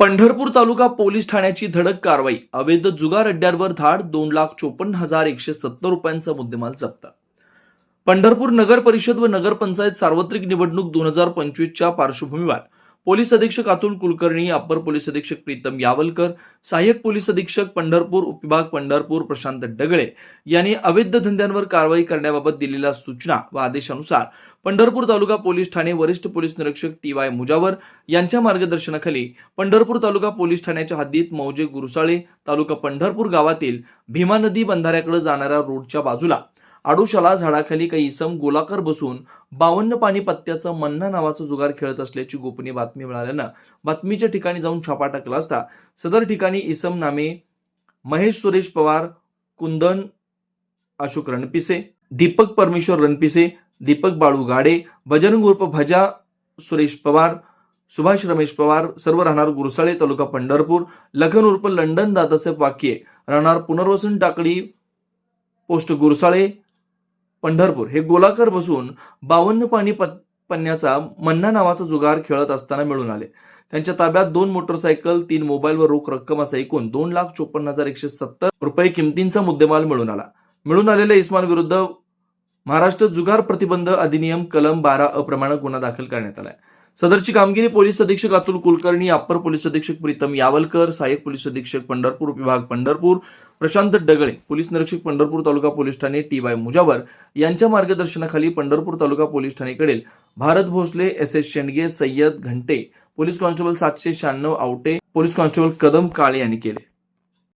Pandharpur taluka police ठाण्याची धडक कारवाई. अवैध जुगार अड्ड्यांवर धाड दोन लाख चोपन्न हजार एकशे सत्तर रुपयांचा मुद्देमाल जप्त. पंढरपूर नगर परिषद व नगरपंचायत सार्वत्रिक निवडणूक दोन हजार पंचवीसच्या पार्श्वभूमीवर पोलीस अधीक्षक अतुल कुलकर्णी अप्पर पोलीस अधीक्षक प्रीतम यावलकर सहाय्यक पोलीस अधीक्षक पंढरपूर उपविभाग पंढरपूर प्रशांत डगळे यांनी अवैध धंद्यांवर कारवाई करण्याबाबत दिलेल्या सूचना व आदेशानुसार पंढरपूर तालुका पोलीस ठाणे वरिष्ठ पोलीस निरीक्षक टी वाय मुजावर यांच्या मार्गदर्शनाखाली पंढरपूर तालुका पोलीस ठाण्याच्या हद्दीत मौजे गुरुसाळे तालुका पंढरपूर गावातील भीमा नदी बंधाऱ्याकडे जाणाऱ्या रोडच्या बाजूला आडुशाला झाडाखाली काही इसम गोलाकार बसून बावन्न पाणी पत्त्याचा मन्ना नावाचा जुगार खेळत असल्याची गोपनीय बातमी मिळाल्यानं बातमीच्या ठिकाणी जाऊन छापा टाकला असता सदर ठिकाणी इसम नामे महेश सुरेश पवार कुंदन अशोक रणपिसे दीपक परमेश्वर रणपिसे दीपक बाळू गाडे बजरंग उर्फ भजा सुरेश पवार सुभाष रमेश पवार सर्व राहणार गुरसाळे तालुका पंढरपूर लखन उर्फ लंडन दादासाहेब वाक्ये राहणार पुनर्वसन टाकळी पोस्ट गुरसाळे पंढरपूर हे गोलाकार बसून बावन्न पाणी पत- पन्न्याचा मन्ना नावाचा जुगार खेळत असताना मिळून आले. त्यांच्या ताब्यात दोन मोटरसायकल तीन मोबाईल व रोख रक्कम असा एकूण दोन लाख चोपन्न हजार एकशे सत्तर रुपये किमतींचा मुद्देमाल मिळून आला. मिळून आलेल्या इस्माविरुद्ध महाराष्ट्र जुगार प्रतिबंध अधिनियम कलम बारा अप्रमाणे गुन्हा दाखल करण्यात आलाय. सदरची कामगिरी पोलीस अधीक्षक अतुल कुलकर्णी अप्पर पोलीस अधीक्षक प्रीतम यावलकर सहाय्यक पोलीस अधीक्षक पंढरपूर विभाग पंढरपूर प्रशांत डगळे पोलीस निरीक्षक पंढरपूर तालुका पोलीस ठाणे टी वाय मुजावर यांच्या मार्गदर्शनाखाली Pandharpur taluka police ठाणेकडील Bharat Bhosale S S Shendge Sayyad Ghante police constable सातशे शहाण्णव आवटे पोलीस कॉन्स्टेबल कदम काळे यांनी केले.